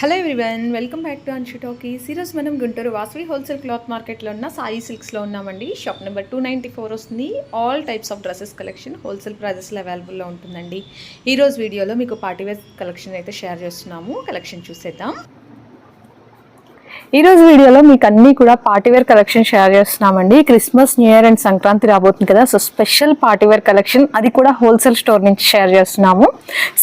Hello everyone welcome back to Anshu talkies ఈరోజు మనం Guntur Vasavi wholesale cloth మార్కెట్లో ఉన్న సాయి సిల్క్స్లో ఉన్నామండి. Shop number two ninety four వస్తుంది all types of dresses collection wholesale ప్రైజెస్లో అవైలబుల్లో ఉంటుందండి. ఈరోజు వీడియోలో మీకు పార్టీవేర్ కలెక్షన్ అయితే షేర్ చేస్తున్నాము. కలెక్షన్ చూసేద్దాం. ఈరోజు వీడియోలో మీకు అన్నీ కూడా పార్టీవేర్ కలెక్షన్ షేర్ చేస్తున్నామండి. Christmas new year and Sankranti రాబోతుంది కదా. సో స్పెషల్ పార్టీవేర్ కలెక్షన్ అది కూడా హోల్సేల్ స్టోర్ నుంచి షేర్ చేస్తున్నాము.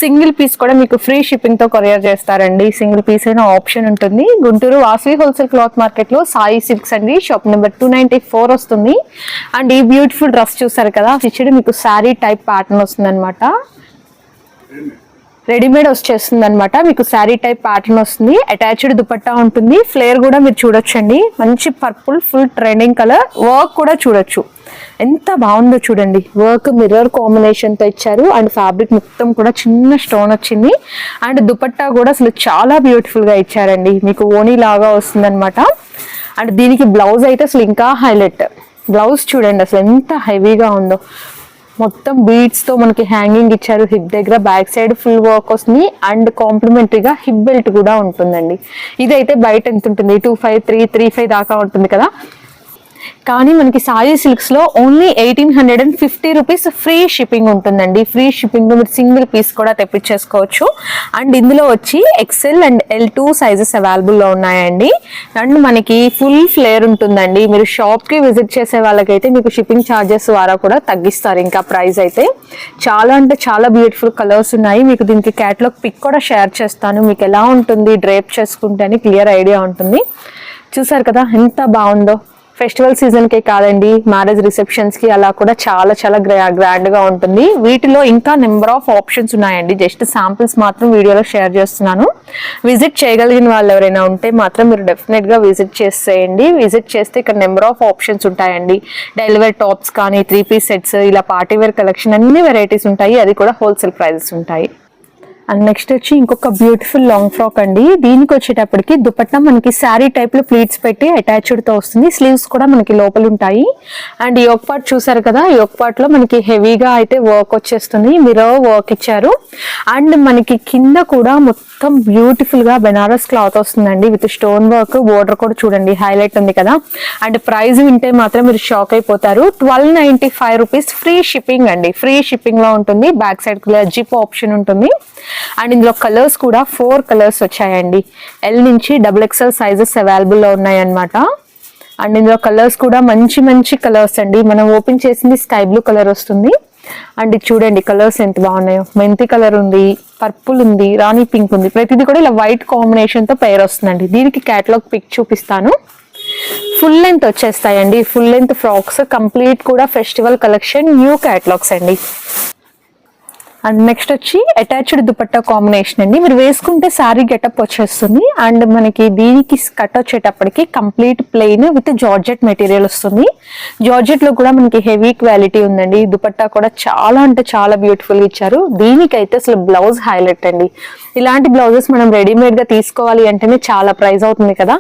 సింగిల్ పీస్ కూడా మీకు ఫ్రీ షిప్పింగ్తో కొరియర్ చేస్తారండి. సింగిల్ పీస్ అయిన ఆప్షన్ ఉంటుంది. గుంటూరు వాసవి హోల్సేల్ క్లాత్ మార్కెట్లో సాయి సిల్క్స్ అండి. Shop number two ninety four వస్తుంది. అండ్ ఈ బ్యూటిఫుల్ డ్రెస్ చూసారు కదా. ఇచ్చేది మీకు శారీ టైప్ ప్యాటర్న్ వస్తుంది రెడీమేడ్ వచ్చేస్తుంది అనమాట మీకు శారీ టైప్ ప్యాటర్న్ వస్తుంది. అటాచ్డ్ దుపట్టా ఉంటుంది. ఫ్లేర్ కూడా మీరు చూడొచ్చండి. మంచి purple full trending colour. Work కూడా చూడొచ్చు. ఎంత బాగుందో చూడండి. వర్క్ మిర్రర్ కాంబినేషన్తో ఇచ్చారు. అండ్ ఫ్యాబ్రిక్ మొత్తం కూడా చిన్న స్టోన్ వచ్చింది. అండ్ దుపట్టా కూడా అసలు చాలా బ్యూటిఫుల్గా ఇచ్చారండి. మీకు ఓనీ లాగా వస్తుంది అండ్ దీనికి బ్లౌజ్ అయితే అసలు ఇంకా హైలైట్ బ్లౌజ్ చూడండి అసలు ఎంత హెవీగా ఉందో. మొత్తం బీడ్స్తో మనకి హ్యాంగింగ్ ఇచ్చారు. హిప్ దగ్గర బ్యాక్ సైడ్ ఫుల్ వర్క్ వస్తుంది. అండ్ కాంప్లిమెంటరీగా హిప్ బెల్ట్ కూడా ఉంటుందండి. ఇదైతే బయట ఎంత ఉంటుంది? Two five three three five దాకా ఉంటుంది కదా? కానీ మనకి Sai సిల్క్స్లో only eighteen hundred and fifty rupees free shipping ఉంటుందండి ఫ్రీ షిప్పింగ్ మీరు సింగిల్ పీస్ కూడా తెప్పించేసుకోవచ్చు. అండ్ ఇందులో వచ్చి XL and L two sizes అవైలబుల్లో ఉన్నాయండి. అండ్ మనకి ఫుల్ ఫ్లేర్ ఉంటుందండి. మీరు షాప్కి విజిట్ చేసే వాళ్ళకైతే మీకు షిప్పింగ్ ఛార్జెస్ ద్వారా కూడా తగ్గిస్తారు. ఇంకా ప్రైస్ అయితే చాలా అంటే చాలా బ్యూటిఫుల్ కలర్స్ ఉన్నాయి. మీకు దీనికి క్యాటలాగ్ పిక్ కూడా షేర్ చేస్తాను. మీకు ఎలా ఉంటుంది డ్రేప్ చేసుకుంటే అని క్లియర్ ఐడియా ఉంటుంది. చూసారు కదా ఎంత బాగుందో. ఫెస్టివల్ సీజన్కే కాదండి మ్యారేజ్ రిసెప్షన్స్కి అలా కూడా చాలా చాలా గ్రాండ్గా ఉంటుంది. వీటిలో ఇంకా నెంబర్ ఆఫ్ ఆప్షన్స్ ఉన్నాయండి. జస్ట్ శాంపిల్స్ మాత్రం వీడియోలో షేర్ చేస్తున్నాను. విజిట్ చేయగలిగిన వాళ్ళు ఎవరైనా ఉంటే మాత్రం మీరు డెఫినెట్గా విజిట్ చేసేయండి. విజిట్ చేస్తే ఇక్కడ నెంబర్ ఆఫ్ ఆప్షన్స్ ఉంటాయండి. డెలివరీ టాప్స్ కానీ త్రీ పీస్ సెట్స్ ఇలా పార్టీవేర్ కలెక్షన్ అన్ని వెరైటీస్ ఉంటాయి. అది కూడా హోల్సేల్ ప్రైజెస్ ఉంటాయి. అండ్ నెక్స్ట్ వచ్చి ఇంకొక బ్యూటిఫుల్ లాంగ్ ఫ్రాక్ అండి. దీనికి వచ్చేటప్పటికి దుపట్టా మనకి శారీ టైప్లో ప్లీట్స్ పెట్టి అటాచ్డ్తో వస్తుంది. స్లీవ్స్ కూడా మనకి లోపల ఉంటాయి. అండ్ ఈ పార్ట్ చూసారు కదా ఈ పార్ట్ మనకి హెవీగా అయితే వర్క్ వచ్చేస్తుంది. మీరు వర్క్ ఇచ్చారు. అండ్ మనకి కింద కూడా మొత్తం బ్యూటిఫుల్గా బెనారస్ క్లాత్ వస్తుందండి విత్ స్టోన్ వర్క్. బోర్డర్ కూడా చూడండి హైలైట్ ఉంది కదా. అండ్ ప్రైస్ వింటే మాత్రం మీరు షాక్ అయిపోతారు. Twelve ninety five rupees free shipping అండి. ఫ్రీ షిప్పింగ్లో ఉంటుంది. బ్యాక్ సైడ్ జిప్ ఆప్షన్ ఉంటుంది. అండ్ ఇందులో కలర్స్ కూడా ఫోర్ కలర్స్ వచ్చాయండి. ఎల్ నుంచి డబుల్ ఎక్స్ఎల్ సైజెస్ అవైలబుల్లో ఉన్నాయన్నమాట. అండ్ ఇందులో కలర్స్ కూడా మంచి మంచి కలర్స్ అండి. మనం ఓపెన్ చేసింది స్కై బ్లూ కలర్ వస్తుంది. అండ్ చూడండి కలర్స్ ఎంత బాగున్నాయో. మెంతి కలర్ ఉంది పర్పుల్ ఉంది రాణి పింక్ ఉంది. ప్రతిదీ కూడా ఇలా వైట్ కాంబినేషన్తో పేర్ పేరు వస్తుందండి. దీనికి క్యాటలాగ్ పిక్ చూపిస్తాను. ఫుల్ లెంత్ వచ్చేస్తాయండి. ఫుల్ లెంత్ ఫ్రాక్స్ కంప్లీట్ కూడా ఫెస్టివల్ కలెక్షన్ న్యూ క్యాటలాగ్స్ అండి. అండ్ నెక్స్ట్ వచ్చి అటాచ్డ్ దుపట్టా కాంబినేషన్ అండి. మీరు వేసుకుంటే శారీ గెటప్ వచ్చేస్తుంది. అండ్ మనకి దీనికి కట్ వచ్చేటప్పటికి complete plain with georgette material వస్తుంది. జార్జెట్లో కూడా మనకి హెవీ క్వాలిటీ ఉందండి. దుపట్టా కూడా చాలా అంటే చాలా బ్యూటిఫుల్ ఇచ్చారు. దీనికైతే అసలు బ్లౌజ్ హైలైట్ అండి. ఇలాంటి బ్లౌజెస్ మనం రెడీమేడ్గా తీసుకోవాలి అంటేనే చాలా ప్రైస్ అవుతుంది కదా.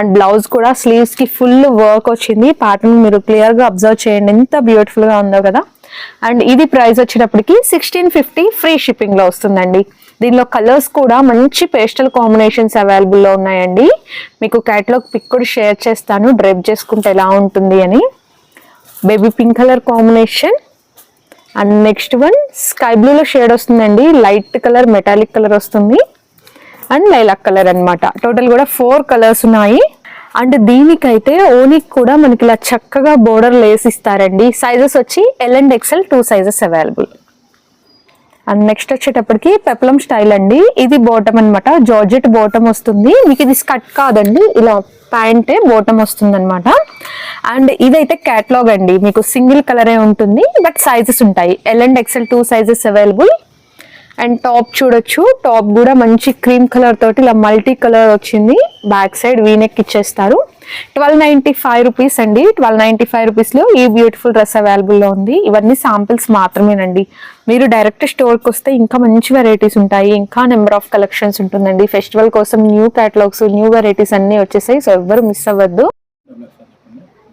అండ్ బ్లౌజ్ కూడా స్లీవ్స్కి ఫుల్ వర్క్ వచ్చింది. ప్యాటర్న్ మీరు క్లియర్గా అబ్జర్వ్ చేయండి. ఎంత బ్యూటిఫుల్గా ఉందో కదా. అండ్ ఇది ప్రైస్ వచ్చేటప్పటికి సిక్స్టీన్ ఫిఫ్టీ ఫ్రీ షిప్పింగ్లో వస్తుందండి. దీనిలో కలర్స్ కూడా మంచి పేస్టల్ కాంబినేషన్స్ అవైలబుల్లో ఉన్నాయండి. మీకు క్యాటలాగ్ పిక్ కూడా షేర్ చేస్తాను. డ్రైప్ చేసుకుంటే ఎలా ఉంటుంది అని. Baby pink colour combination and next one sky బ్లూలో shade వస్తుందండి. లైట్ కలర్ మెటాలిక్ కలర్ వస్తుంది. అండ్ లైలాక్ కలర్ అనమాట టోటల్ కూడా ఫోర్ కలర్స్ ఉన్నాయి. అండ్ దీనికైతే ఓనికి కూడా మనకి ఇలా చక్కగా బోర్డర్ లేస్ ఇస్తారండి. సైజెస్ వచ్చి L and XL two sizes available and next వచ్చేటప్పటికి పెప్లం స్టైల్ అండి. ఇది బోటం అనమాట జార్జెట్ బోటం వస్తుంది. మీకు ఇది స్కట్ కాదండి. ఇలా ప్యాంటే బోటం వస్తుంది అనమాట అండ్ ఇదైతే క్యాట్లాగ్ అండి. మీకు సింగిల్ కలరే ఉంటుంది బట్ సైజెస్ ఉంటాయి. L and XL two sizes available and top చూడొచ్చు. టాప్ కూడా మంచి క్రీమ్ కలర్ తోటి ఇలా మల్టీ కలర్ వచ్చింది. బ్యాక్ సైడ్ వీనెక్ ఇచ్చేస్తారు. ట్వెల్వ్ నైంటీ ఫైవ్ రూపీస్ అండి. ట్వెల్వ్ నైంటీ ఫైవ్ రూపీస్లో ఈ బ్యూటిఫుల్ డ్రెస్ అవైలబుల్లో ఉంది. ఇవన్నీ శాంపిల్స్ మాత్రమేనండి. మీరు డైరెక్ట్ స్టోర్కి వస్తే ఇంకా మంచి వెరైటీస్ ఉంటాయి. ఇంకా నెంబర్ ఆఫ్ కలెక్షన్స్ ఉంటుందండి. ఫెస్టివల్ కోసం న్యూ క్యాటలాగ్స్ న్యూ వెరైటీస్ అన్నీ వచ్చేసాయి. సో ఎవ్వరు మిస్ అవ్వద్దు.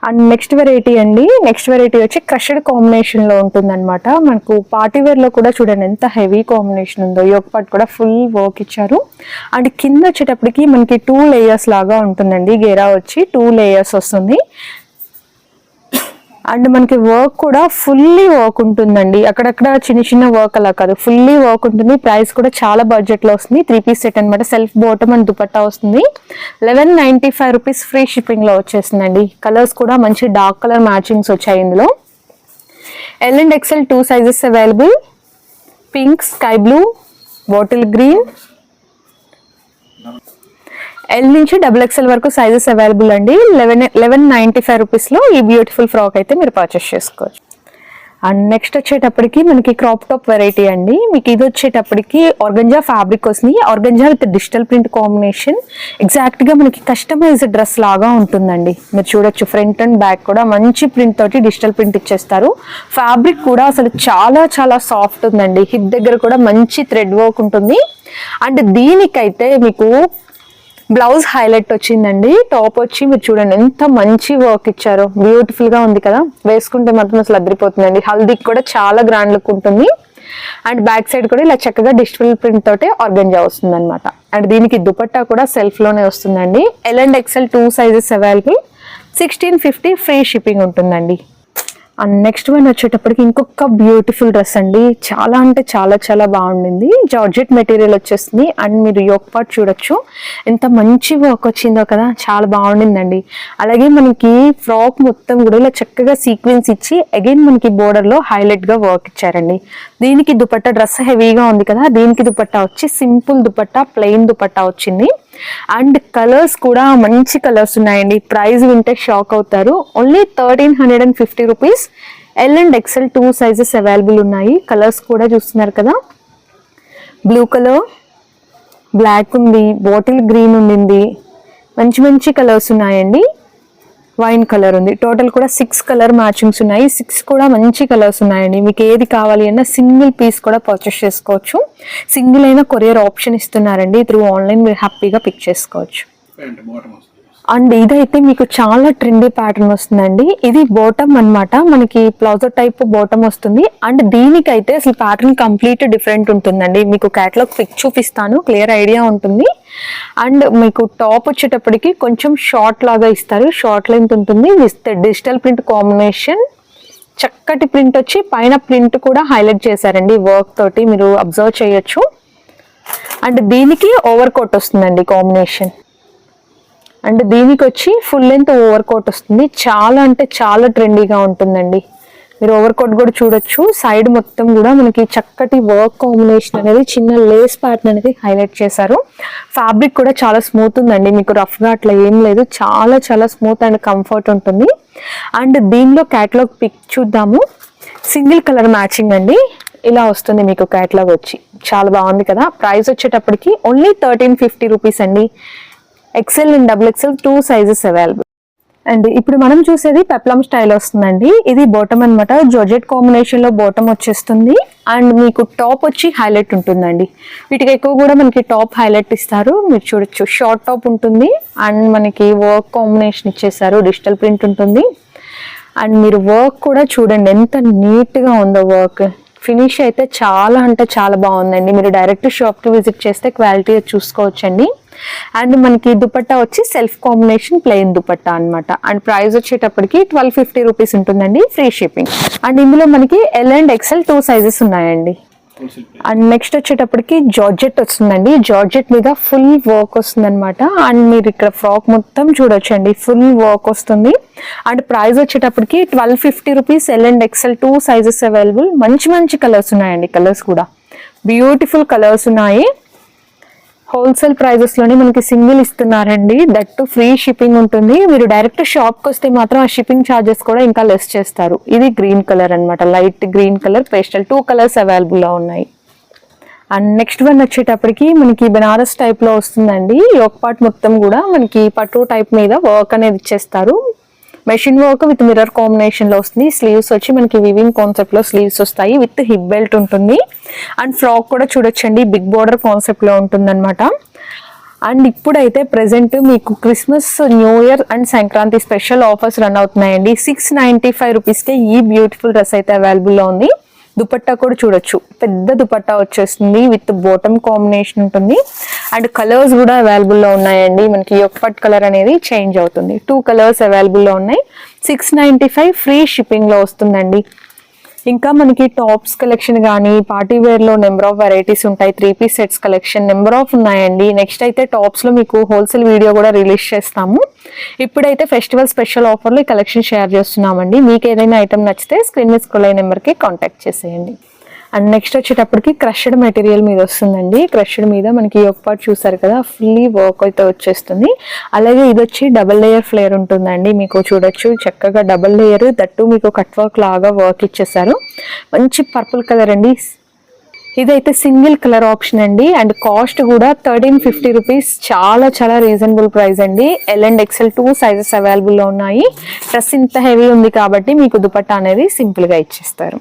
అండ్ నెక్స్ట్ వెరైటీ అండి. నెక్స్ట్ వెరైటీ వచ్చి క్రషడ్ కాంబినేషన్లో ఉంటుందన్నమాట. ఉంటుంది అనమాట మనకు పార్టీ వేర్లో కూడా చూడండి ఎంత హెవీ కాంబినేషన్ ఉందో. యోగ పాట్ కూడా ఫుల్ వర్క్ ఇచ్చారు. అండ్ కింద వచ్చేటప్పటికి మనకి టూ లేయర్స్ లాగా ఉంటుందండి. గేరా వచ్చి టూ లేయర్స్ వస్తుంది. అండ్ మనకి వర్క్ కూడా ఫుల్లీ వర్క్ ఉంటుందండి. అక్కడక్కడ చిన్న చిన్న వర్క్ అలా కాదు. ఫుల్లీ వర్క్ ఉంటుంది. ప్రైస్ కూడా చాలా బడ్జెట్లో వస్తుంది. త్రీ పీస్ సెట్ అనమాట సెల్ఫ్ బాటమ్ అండ్ దుపట్టా వస్తుంది. Eleven ninety five rupees free షిప్పింగ్లో వచ్చేసిందండి కలర్స్ కూడా మంచి డార్క్ కలర్ మ్యాచింగ్స్ వచ్చాయి ఇందులో. L and XL two sizes available. Pink sky blue bottle green L నుంచి డబుల్ ఎక్స్ఎల్ వరకు సైజెస్ అవైలబుల్ అండి. లెవెన్ లెవెన్ నైంటీ ఫైవ్ రూపీస్లో ఈ బ్యూటిఫుల్ ఫ్రాక్ అయితే మీరు పర్చేస్ చేసుకోవచ్చు. అండ్ నెక్స్ట్ వచ్చేటప్పటికి మనకి క్రాప్ టాప్ వెరైటీ అండి. మీకు ఇది వచ్చేటప్పటికి ఆర్గంజా ఫ్యాబ్రిక్ వస్తుంది. Organza with digital print combination ఎగ్జాక్ట్గా మనకి కస్టమైజ్డ్ డ్రెస్ లాగా ఉంటుందండి. మీరు చూడొచ్చు ఫ్రంట్ అండ్ బ్యాక్ కూడా మంచి ప్రింట్ తోటి డిజిటల్ ప్రింట్ ఇచ్చేస్తారు. ఫ్యాబ్రిక్ కూడా అసలు చాలా చాలా సాఫ్ట్ ఉందండి. హిప్ దగ్గర కూడా మంచి థ్రెడ్ వర్క్ ఉంటుంది. అండ్ దీనికైతే మీకు బ్లౌజ్ హైలైట్ వచ్చిందండి. టాప్ వచ్చి మీరు చూడండి ఎంత మంచి వర్క్ ఇచ్చారో. బ్యూటిఫుల్గా ఉంది కదా. వేసుకుంటే మాత్రం అసలు అదిరిపోతుందండి. హల్దీకి కూడా చాలా గ్రాండ్ లుక్ ఉంటుంది. అండ్ బ్యాక్ సైడ్ కూడా ఇలా చక్కగా డిజిటల్ ప్రింట్ తోటి ఆర్గంజా వస్తుంది అనమాట అండ్ దీనికి దుపట్టా కూడా సెల్ఫ్లోనే వస్తుందండి. L and XL two sizes available sixteen fifty free shipping ఉంటుందండి. అండ్ నెక్స్ట్ వన్ వచ్చేటప్పటికి ఇంకొక బ్యూటిఫుల్ డ్రెస్ అండి. చాలా అంటే చాలా చాలా బాగుండింది. జార్జెట్ మెటీరియల్ వచ్చేస్తుంది అండ్ మీరు యోక్ పార్ట్ చూడొచ్చు. ఎంత మంచి వర్క్ వచ్చిందో కదా. చాలా బాగుండిందండి. అలాగే మనకి ఫ్రాక్ మొత్తం కూడా ఇలా చక్కగా సీక్వెన్స్ ఇచ్చి అగైన్ మనకి బోర్డర్లో హైలైట్గా వర్క్ ఇచ్చారండి. దీనికి దుపట్టా డ్రెస్ హెవీగా ఉంది కదా. దీనికి దుపట్టా వచ్చి సింపుల్ దుపట్టా ప్లెయిన్ దుపట్టా వచ్చింది. అండ్ కలర్స్ కూడా మంచి కలర్స్ ఉన్నాయండి. ప్రైస్ వింటే షాక్ అవుతారు. Only thirteen hundred and fifty rupees L and XL two sizes available ఉన్నాయి. కలర్స్ కూడా చూస్తున్నారు కదా. బ్లూ కలర్ బ్లాక్ ఉంది బాటిల్ గ్రీన్ ఉండింది. మంచి మంచి కలర్స్ ఉన్నాయండి. వైన్ కలర్ ఉంది. టోటల్ కూడా సిక్స్ కలర్ మ్యాచింగ్స్ ఉన్నాయి. సిక్స్ కూడా మంచి కలర్స్ ఉన్నాయండి. మీకు ఏది కావాలి అన్నా సింగిల్ పీస్ కూడా పర్చేస్ చేసుకోవచ్చు. సింగిల్ అయినా కొరియర్ ఆప్షన్ ఇస్తున్నారండి. త్రూ ఆన్లైన్ మీరు హ్యాపీగా పిక్ చేసుకోవచ్చు. అండ్ ఇదైతే మీకు చాలా ట్రెండీ ప్యాటర్న్ వస్తుందండి. ఇది బాటమ్ అన్నమాట. మనకి ప్లాజో టైప్ బాటమ్ వస్తుంది. అండ్ దీనికైతే అసలు ప్యాటర్న్ కంప్లీట్ డిఫరెంట్ ఉంటుందండి. మీకు క్యాటలాగ్ పిక్ చూపిస్తాను. క్లియర్ ఐడియా ఉంటుంది. అండ్ మీకు టాప్ వచ్చేటప్పటికి కొంచెం షార్ట్ లాగా ఇస్తారు. షార్ట్ లెంత్ ఉంటుంది. విత్ డిజిటల్ ప్రింట్ కాంబినేషన్ చక్కటి ప్రింట్ వచ్చి పైన ప్రింట్ కూడా హైలైట్ చేశారండి. వర్క్ తోటి మీరు అబ్జర్వ్ చేయొచ్చు. అండ్ దీనికి ఓవర్ కోట్ వస్తుందండి కాంబినేషన్ అండ్ దీనికి వచ్చి ఫుల్ లెంత్ ఓవర్ కోట్ వస్తుంది. చాలా అంటే చాలా ట్రెండీగా ఉంటుందండి. మీరు ఓవర్ కోట్ కూడా చూడొచ్చు. సైడ్ మొత్తం కూడా మనకి చక్కటి వర్క్ కాంబినేషన్ అనేది చిన్న లేస్ ప్యాటర్న్ అనేది హైలైట్ చేశారు. ఫ్యాబ్రిక్ కూడా చాలా స్మూత్ ఉందండి. మీకు రఫ్గా అట్లా ఏం లేదు. చాలా చాలా స్మూత్ అండ్ కంఫర్ట్ ఉంటుంది. అండ్ దీనిలో క్యాటలాగ్ పిక్ చూద్దాము. సింగిల్ కలర్ మ్యాచింగ్ అండి. ఇలా వస్తుంది మీకు క్యాటలాగ్ వచ్చి. చాలా బాగుంది కదా. ప్రైస్ వచ్చేటప్పటికి ఓన్లీ థర్టీన్ ఫిఫ్టీ రూపీస్ అండి. XL and double XL two sizes available and ఇప్పుడు మనం చూసేది పెప్లమ్ స్టైల్ వస్తుందండి. ఇది బాటమ్ అన్నమాట. జోర్జెట్ కాంబినేషన్లో బాటమ్ వచ్చేస్తుంది. అండ్ మీకు టాప్ వచ్చి హైలైట్ ఉంటుందండి. వీటికి ఎక్కువ కూడా మనకి టాప్ హైలైట్ ఇస్తారు. మీరు చూడొచ్చు. షార్ట్ టాప్ ఉంటుంది. అండ్ మనకి వర్క్ కాంబినేషన్ ఇచ్చేసారు డిజిటల్ ప్రింట్ ఉంటుంది. అండ్ మీరు వర్క్ కూడా చూడండి. ఎంత నీట్గా ఉందో వర్క్ ఫినిష్ అయితే చాలా అంటే చాలా బాగుందండి. మీరు డైరెక్ట్ షాప్కి విజిట్ చేస్తే క్వాలిటీ చూసుకోవచ్చండి. అండ్ మనకి దుపట్టా వచ్చి సెల్ఫ్ కాంబినేషన్ ప్లెయిన్ దుపట్టా అన్నమాట. అండ్ ప్రైస్ వచ్చేటప్పటికి ట్వెల్వ్ ఫిఫ్టీ రూపీస్ ఉంటుందండి ఫ్రీ షిప్పింగ్. అండ్ ఇందులో మనకి L and XL two sizes ఉన్నాయండి. అండ్ నెక్స్ట్ వచ్చేటప్పటికి జార్జెట్ వస్తుందండి. జార్జెట్ మీద ఫుల్ వర్క్ వస్తుంది అనమాట అండ్ మీరు ఇక్కడ ఫ్రాక్ మొత్తం చూడొచ్చండి. ఫుల్ వర్క్ వస్తుంది. అండ్ ప్రైస్ వచ్చేటప్పటికి twelve fifty rupees L and XL two sizes available మంచి మంచి కలర్స్ ఉన్నాయండి కలర్స్ కూడా. బ్యూటిఫుల్ కలర్స్ ఉన్నాయి. హోల్సేల్ ప్రైజెస్లోనే మనకి సింగిల్ ఇస్తున్నారండి. దట్ టు ఫ్రీ షిప్పింగ్ ఉంటుంది. మీరు డైరెక్ట్ షాప్కి వస్తే మాత్రం ఆ షిప్పింగ్ ఛార్జెస్ కూడా ఇంకా లెస్ చేస్తారు. ఇది గ్రీన్ కలర్ అన్నమాట. Light green colour pastel two colours అవైలబుల్లో ఉన్నాయి. అండ్ నెక్స్ట్ వన్ వచ్చేటప్పటికి మనకి బెనారస్ టైప్లో వస్తుందండి. యోక్ పార్ట్ మొత్తం కూడా మనకి పట్టు టైప్ మీద వర్క్ అనేది ఇచ్చేస్తారు మెషిన్ వర్క్ విత్ మిర్రర్ కాంబినేషన్లో వస్తుంది. స్లీవ్స్ వచ్చి మనకి వివింగ్ కాన్సెప్ట్లో స్లీవ్స్ వస్తాయి. విత్ హిప్ బెల్ట్ ఉంటుంది. అండ్ ఫ్రాక్ కూడా చూడొచ్చండి. బిగ్ బోర్డర్ కాన్సెప్ట్లో ఉంటుంది అండ్ ఇప్పుడైతే ప్రెసెంట్ మీకు Christmas new year and Sankranti special offers run అవుతున్నాయండి. సిక్స్ నైంటీ ఫైవ్ రూపీస్కే ఈ బ్యూటిఫుల్ డ్రెస్ అయితే అవైలబుల్లో ఉంది. దుపట్టా కూడా చూడొచ్చు. పెద్ద దుపట్టా వచ్చేస్తుంది విత్ బాటమ్ కాంబినేషన్ ఉంటుంది. అండ్ కలర్స్ కూడా అవైలబుల్లో ఉన్నాయండి. మనకి ఒక్కట్ కలర్ అనేది చేంజ్ అవుతుంది. టూ కలర్స్ అవైలబుల్లో ఉన్నాయి. సిక్స్ నైంటీ ఫైవ్ ఫ్రీ షిప్పింగ్లో వస్తుందండి. ఇంకా మనకి టాప్స్ కలెక్షన్ కానీ పార్టీవేర్లో నెంబర్ ఆఫ్ వెరైటీస్ ఉంటాయి. Three piece sets collection number of ఉన్నాయండి. నెక్స్ట్ అయితే టాప్స్లో మీకు హోల్సేల్ వీడియో కూడా రిలీజ్ చేస్తాము. ఇప్పుడైతే ఫెస్టివల్ స్పెషల్ ఆఫర్లు ఈ కలెక్షన్ షేర్ చేస్తున్నామండి. మీకు ఏదైనా ఐటమ్ నచ్చితే స్క్రీన్ మీద స్కూల్ అయ్యే నెంబర్కి కాంటాక్ట్ చేసేయండి. అండ్ నెక్స్ట్ వచ్చేటప్పటికి క్రష్డ్ మెటీరియల్ మీద వస్తుందండి. క్రష్డ్ మీద మనకి ఒక పార్ట్ చూసారు కదా ఫుల్లీ వర్క్ అయితే వచ్చేస్తుంది. అలాగే ఇది వచ్చి డబల్ లేయర్ ఫ్లేయర్ ఉంటుందండి. మీకు చూడొచ్చు చక్కగా డబల్ లేయర్ దట్టు మీకు కట్ వర్క్ లాగా వర్క్ ఇచ్చేసారు మంచి పర్పుల్ కలర్ అండి. ఇదైతే సింగిల్ కలర్ ఆప్షన్ అండి. అండ్ కాస్ట్ కూడా థర్టీన్ ఫిఫ్టీ రూపీస్. చాలా చాలా రీజనబుల్ ప్రైస్ అండి. L and XL two sizes అవైలబుల్లో ఉన్నాయి. డ్రెస్ ఇంత హెవీ ఉంది కాబట్టి మీకు దుపట్టా అనేది సింపుల్గా ఇచ్చేస్తారు.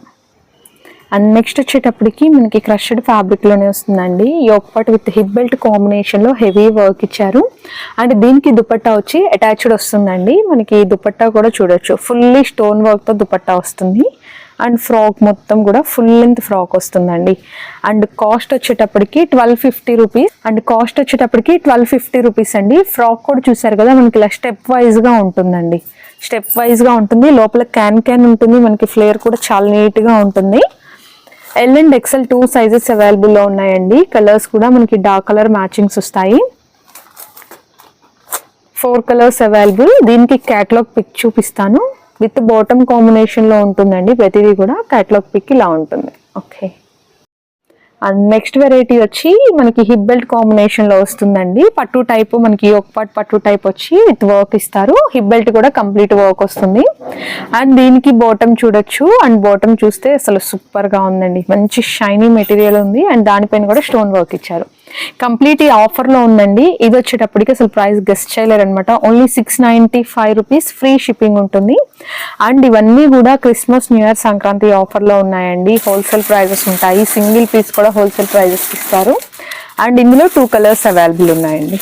అండ్ నెక్స్ట్ వచ్చేటప్పటికి మనకి క్రష్డ్ ఫ్యాబ్రిక్లోనే వస్తుందండి. Yoke part with hip belt కాంబినేషన్లో హెవీ వర్క్ ఇచ్చారు. అండ్ దీనికి దుపట్టా వచ్చి అటాచ్డ్ వస్తుందండి. మనకి దుపట్టా కూడా చూడొచ్చు. ఫుల్లీ స్టోన్ వర్క్తో దుపట్టా వస్తుంది. అండ్ ఫ్రాక్ మొత్తం కూడా ఫుల్ లెంత్ ఫ్రాక్ వస్తుందండి. అండ్ కాస్ట్ వచ్చేటప్పటికి twelve fifty rupees. And cost వచ్చేటప్పటికి ట్వెల్వ్ ఫిఫ్టీ రూపీస్ అండి. ఫ్రాక్ కూడా చూసారు కదా మనకి ఇలా స్టెప్ వైజ్గా ఉంటుందండి. స్టెప్ వైజ్గా ఉంటుంది. లోపల క్యాన్ క్యాన్ ఉంటుంది. మనకి ఫ్లేర్ కూడా చాలా నీట్గా ఉంటుంది. L and XL two sizes అవైలబుల్లో ఉన్నాయండి. కలర్స్ కూడా మనకి డార్క్ కలర్ మ్యాచింగ్స్ వస్తాయి. Four colours available. దీనికి క్యాటలాగ్ పిక్ చూపిస్తాను. విత్ బాటమ్ కాంబినేషన్లో ఉంటుందండి. ప్రతిదీ కూడా క్యాట్లాగ్ పిక్ ఇలా ఉంటుంది. ఓకే అండ్ నెక్స్ట్ వెరైటీ వచ్చి మనకి హిప్ బెల్ట్ కాంబినేషన్లో వస్తుందండి. పట్టు టైప్ మనకి ఒక పాట్ పట్టు టైప్ వచ్చి విత్ వర్క్ ఇస్తారు. హిప్ బెల్ట్ కూడా కంప్లీట్ వర్క్ వస్తుంది. అండ్ దీనికి బాటమ్ చూడొచ్చు. అండ్ బాటమ్ చూస్తే అసలు సూపర్గా ఉందండి. మంచి షైనీ మెటీరియల్ ఉంది. అండ్ దానిపైన కూడా స్టోన్ వర్క్ ఇచ్చారు. కంప్లీట్ ఈ ఆఫర్లో ఉందండి. ఇది వచ్చేటప్పటికి అసలు ప్రైస్ గెస్ట్ చేయలేరు అనమాట only six ninety five rupees free shipping ఉంటుంది. అండ్ ఇవన్నీ కూడా క్రిస్మస్ న్యూ ఇయర్ సంక్రాంతి ఆఫర్లో ఉన్నాయండి. హోల్సేల్ ప్రైజెస్ ఉంటాయి. సింగిల్ పీస్ కూడా హోల్సేల్ ప్రైజెస్ ఇస్తారు. అండ్ ఇందులో టూ కలర్స్ అవైలబుల్ ఉన్నాయండి.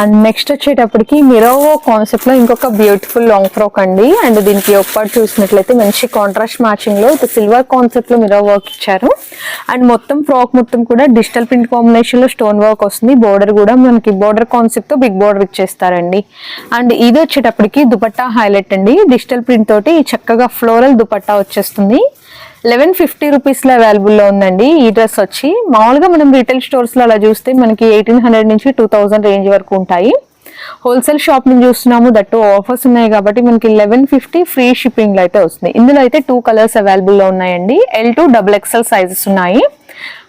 అండ్ నెక్స్ట్ వచ్చేటప్పటికి మిరోవో కాన్సెప్ట్లో ఇంకొక బ్యూటిఫుల్ లాంగ్ ఫ్రాక్ అండి. అండ్ దీనికి ఒక్కటి చూసినట్లయితే మంచి కాంట్రాస్ట్ మ్యాచింగ్లో ఇది సిల్వర్ కాన్సెప్ట్లో మిరో వర్క్ ఇచ్చారు. అండ్ మొత్తం ఫ్రాక్ మొత్తం కూడా డిజిటల్ ప్రింట్ కాంబినేషన్లో స్టోన్ వర్క్ వస్తుంది. బోర్డర్ కూడా మనకి బోర్డర్ కాన్సెప్ట్తో బిగ్ బోర్డర్ ఇచ్చేస్తారండి. అండ్ ఇది వచ్చేటప్పటికి దుపట్టా హైలైట్ అండి. డిజిటల్ ప్రింట్ తోటి చక్కగా ఫ్లోరల్ దుపట్టా వచ్చేస్తుంది. లెవెన్ ఫిఫ్టీ రూపీస్లో అవైలబుల్లో ఉందండి. ఈ డ్రెస్ వచ్చి మామూలుగా మనం రీటైల్ స్టోర్స్లో అలా చూస్తే మనకి ఎయిటీన్ హండ్రెడ్ నుంచి టూ థౌజండ్ రేంజ్ వరకు ఉంటాయి. హోల్సేల్ షాప్ నుంచి చూస్తున్నాము దట్టు ఆఫర్స్ ఉన్నాయి కాబట్టి మనకి లెవెన్ ఫిఫ్టీ ఫ్రీ షిప్పింగ్లో అయితే వస్తుంది. ఇందులో అయితే టూ కలర్స్ అవైలబుల్లో ఉన్నాయండి. L two double XL sizes ఉన్నాయి.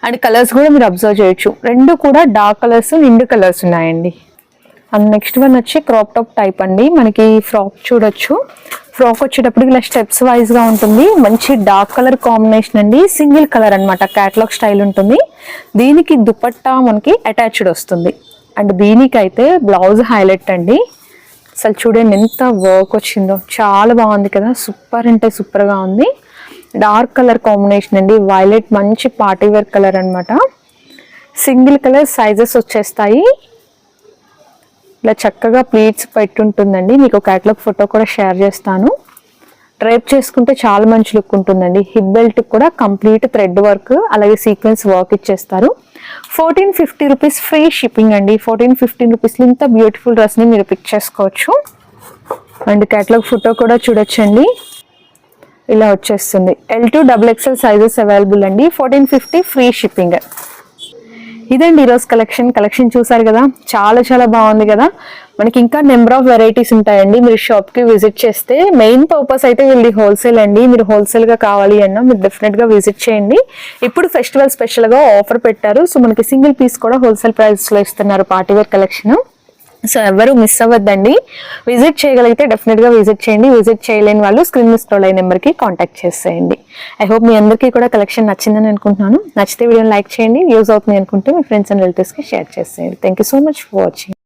అండ్ కలర్స్ కూడా మీరు అబ్జర్వ్ చేయొచ్చు. రెండు కూడా డార్క్ కలర్స్ నిండు కలర్స్ ఉన్నాయండి. అండ్ నెక్స్ట్ వన్ వచ్చి క్రాప్ టాప్ టైప్ అండి. మనకి ఫ్రాక్ చూడొచ్చు. ఫ్రాక్ వచ్చేటప్పుడు ఇలా స్టెప్స్ వైజ్గా ఉంటుంది. మంచి డార్క్ కలర్ కాంబినేషన్ అండి. సింగిల్ కలర్ అనమాట క్యాటలాగ్ స్టైల్ ఉంటుంది. దీనికి దుపట్టా మనకి అటాచ్డ్ వస్తుంది. అండ్ దీనికైతే బ్లౌజ్ హైలైట్ అండి. అసలు చూడండి ఎంత వర్క్ వచ్చిందో. చాలా బాగుంది కదా. సూపర్ అంటే సూపర్గా ఉంది. డార్క్ కలర్ కాంబినేషన్ అండి. వైలెట్ మంచి పార్టీ వేర్ కలర్ అనమాట సింగిల్ కలర్ సైజెస్ వచ్చేస్తాయి. ఇలా చక్కగా ప్లీట్స్ పెట్టుంటుందండి. మీకు క్యాటలాగ్ ఫోటో కూడా షేర్ చేస్తాను. డ్రైప్ చేసుకుంటే చాలా మంచి లుక్ ఉంటుందండి. హిప్ బెల్ట్ కూడా కంప్లీట్ థ్రెడ్ వర్క్ అలాగే సీక్వెన్స్ వర్క్ ఇచ్చేస్తారు. Fourteen fifty rupees free shipping అండి. ఫోర్టీన్ ఫిఫ్టీన్ రూపీస్లో ఇంత బ్యూటిఫుల్ డ్రెస్ని మీరు పిక్ చేసుకోవచ్చు. అండ్ క్యాటలాగ్ ఫోటో కూడా చూడొచ్చండి. ఇలా వచ్చేస్తుంది. L two double XL sizes available అండి. ఫోర్టీన్ ఫిఫ్టీ ఫ్రీ షిప్పింగ్ ఇదండి ఈరోజు కలెక్షన్. కలెక్షన్ చూసారు కదా? చాలా చాలా బాగుంది కదా? మనకి ఇంకా నెంబర్ ఆఫ్ వెరైటీస్ ఉంటాయండి. మీరు షాప్కి విజిట్ చేస్తే మెయిన్ పర్పస్ అయితే వీళ్ళది హోల్సేల్ అండి. మీరు హోల్సేల్గా కావాలి అన్నా మీరు డెఫినెట్గా విజిట్ చేయండి. ఇప్పుడు ఫెస్టివల్ స్పెషల్గా ఆఫర్ పెట్టారు. సో మనకి సింగిల్ పీస్ కూడా హోల్సేల్ ప్రైస్లో ఇస్తున్నారు పార్టీవేర్ కలెక్షన్. సో ఎవరు మిస్ అవ్వద్దండి. విజిట్ చేయగలిగితే డెఫినెట్గా విజిట్ చేయండి. విజిట్ చేయలేని వాళ్ళు స్క్రీన్ మిస్ స్క్రోల్ అయ్యే నెంబర్కి కాంటాక్ట్ చేసేయండి. ఐ హోప్ మీ అందరికీ కూడా కలెక్షన్ నచ్చిందని అనుకుంటున్నాను. నచ్చితే వీడియోని లైక్ చేయండి. యూజ్ అవుతుంది అనుకుంటే మీ ఫ్రెండ్స్ అండ్ రిలేటివ్స్కి షేర్ చేసేయండి. Thank you so much for watching